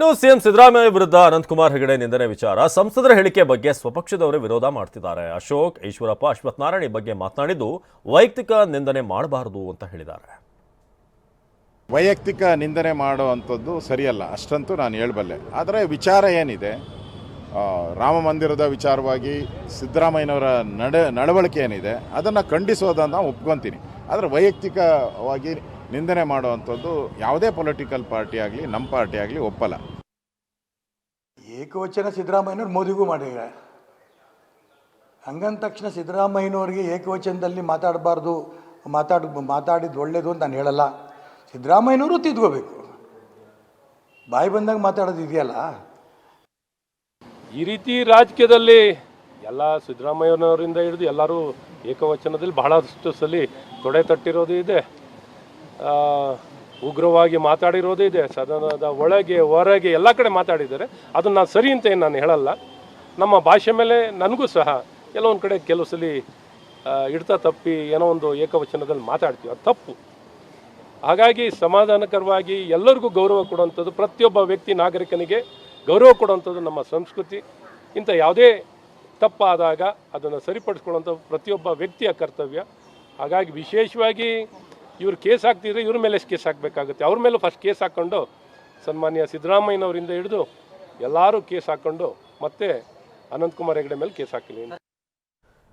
ಇನ್ನು ಸಿಎಂ ಸಿದ್ದರಾಮಯ್ಯ ವಿರುದ್ಧ ಅನಂತಕುಮಾರ್ ಹೆಗಡೆ ನಿಂದನೆ ವಿಚಾರ. ಸಂಸದರ ಹೇಳಿಕೆ ಬಗ್ಗೆ ಸ್ವಪಕ್ಷದವರೇ ವಿರೋಧ ಮಾಡ್ತಿದ್ದಾರೆ. ಅಶೋಕ್, ಈಶ್ವರಪ್ಪ ಅಶ್ವಥ್ ನಾರಾಯಣ ಈ ಬಗ್ಗೆ ಮಾತನಾಡಿದ್ದು ವೈಯಕ್ತಿಕ ನಿಂದನೆ ಮಾಡಬಾರದು ಅಂತ ಹೇಳಿದ್ದಾರೆ. ವೈಯಕ್ತಿಕ ನಿಂದನೆ ಮಾಡುವಂಥದ್ದು ಸರಿಯಲ್ಲ. ಅಷ್ಟಂತೂ ನಾನು ಹೇಳಬಲ್ಲೆ. ಆದರೆ ವಿಚಾರ ಏನಿದೆ? ರಾಮ ಮಂದಿರದ ವಿಚಾರವಾಗಿ ಸಿದ್ದರಾಮಯ್ಯನವರ ನಡೆ, ನಡವಳಿಕೆ ಏನಿದೆ? ಅದನ್ನು ಖಂಡಿಸೋದನ್ನು ನಾನು ಒಪ್ಕೊತೀನಿ. ಆದರೆ ವೈಯಕ್ತಿಕವಾಗಿ ನಿಂದನೆ ಮಾಡುವಂಥದ್ದು ಯಾವುದೇ ಪೊಲಿಟಿಕಲ್ ಪಾರ್ಟಿ ಆಗಲಿ ನಮ್ಮ ಪಾರ್ಟಿ ಆಗಲಿ ಒಪ್ಪಲ್ಲ. ಏಕವಚನ ಸಿದ್ದರಾಮಯ್ಯನವ್ರು ಮೋದಿಗೂ ಮಾಡಿದ್ದಾರೆ. ಹಂಗಂದ ತಕ್ಷಣ ಸಿದ್ದರಾಮಯ್ಯನವ್ರಿಗೆ ಏಕವಚನದಲ್ಲಿ ಮಾತಾಡಬಾರ್ದು ಮಾತಾಡ ಮಾತಾಡಿದ್ದು ಒಳ್ಳೇದು ಅಂತ ನಾನು ಹೇಳಲ್ಲ. ಸಿದ್ದರಾಮಯ್ಯನವರು ತಿದ್ಕೋಬೇಕು. ಬಾಯಿ ಬಂದಾಗ ಮಾತಾಡೋದು ಇದೆಯಲ್ಲ? ಈ ರೀತಿ ರಾಜಕೀಯದಲ್ಲಿ ಎಲ್ಲ ಸಿದ್ದರಾಮಯ್ಯನವರಿಂದ ಹಿಡಿದು ಎಲ್ಲರೂ ಏಕವಚನದಲ್ಲಿ ಬಹಳಷ್ಟು ಸಲ ತೊಡೆ ತಟ್ಟಿರೋದು ಇದೆ. ಉಗ್ರವಾಗಿ ಮಾತಾಡಿರೋದೇ ಇದೆ. ಸದನದ ಒಳಗೆ, ಹೊರಗೆ ಎಲ್ಲ ಕಡೆ ಮಾತಾಡಿದ್ದಾರೆ. ಅದನ್ನು ನಾನು ಸರಿ ಅಂತ ಏನು ನಾನು ಹೇಳಲ್ಲ. ನಮ್ಮ ಭಾಷೆ ಮೇಲೆ ನನಗೂ ಸಹ ಕೆಲವೊಂದು ಕಡೆ ಕೆಲವು ಸಲ ಹಿಡ್ತಾ ತಪ್ಪಿ ಏನೋ ಒಂದು ಏಕವಚನದಲ್ಲಿ ಮಾತಾಡ್ತೀವಿ. ಅದು ತಪ್ಪು. ಹಾಗಾಗಿ ಸಮಾಧಾನಕರವಾಗಿ ಎಲ್ಲರಿಗೂ ಗೌರವ ಕೊಡುವಂಥದ್ದು, ಪ್ರತಿಯೊಬ್ಬ ವ್ಯಕ್ತಿ ನಾಗರಿಕನಿಗೆ ಗೌರವ ಕೊಡುವಂಥದ್ದು ನಮ್ಮ ಸಂಸ್ಕೃತಿ. ಇಂಥ ಯಾವುದೇ ತಪ್ಪಾದಾಗ ಅದನ್ನು ಸರಿಪಡಿಸ್ಕೊಳ್ಳುವಂಥ ಪ್ರತಿಯೊಬ್ಬ ವ್ಯಕ್ತಿಯ ಕರ್ತವ್ಯ. ಹಾಗಾಗಿ ವಿಶೇಷವಾಗಿ ಇವ್ರು ಕೇಸ್ ಹಾಕ್ತಿದ್ರೆ ಇವ್ರ ಮೇಲೆ ಕೇಸ್ ಹಾಕಬೇಕಾಗುತ್ತೆ? ಅವ್ರ ಮೇಲೂ ಫಸ್ಟ್ ಕೇಸ್ ಹಾಕ್ಕೊಂಡು ಸನ್ಮಾನ್ಯ ಸಿದ್ದರಾಮಯ್ಯನವರಿಂದ ಹಿಡಿದು ಎಲ್ಲರೂ ಕೇಸ್ ಹಾಕ್ಕೊಂಡು ಮತ್ತೆ ಅನಂತಕುಮಾರ್ ಹೆಗಡೆ ಮೇಲೆ ಕೇಸ್ ಹಾಕಿಲ್ಲ.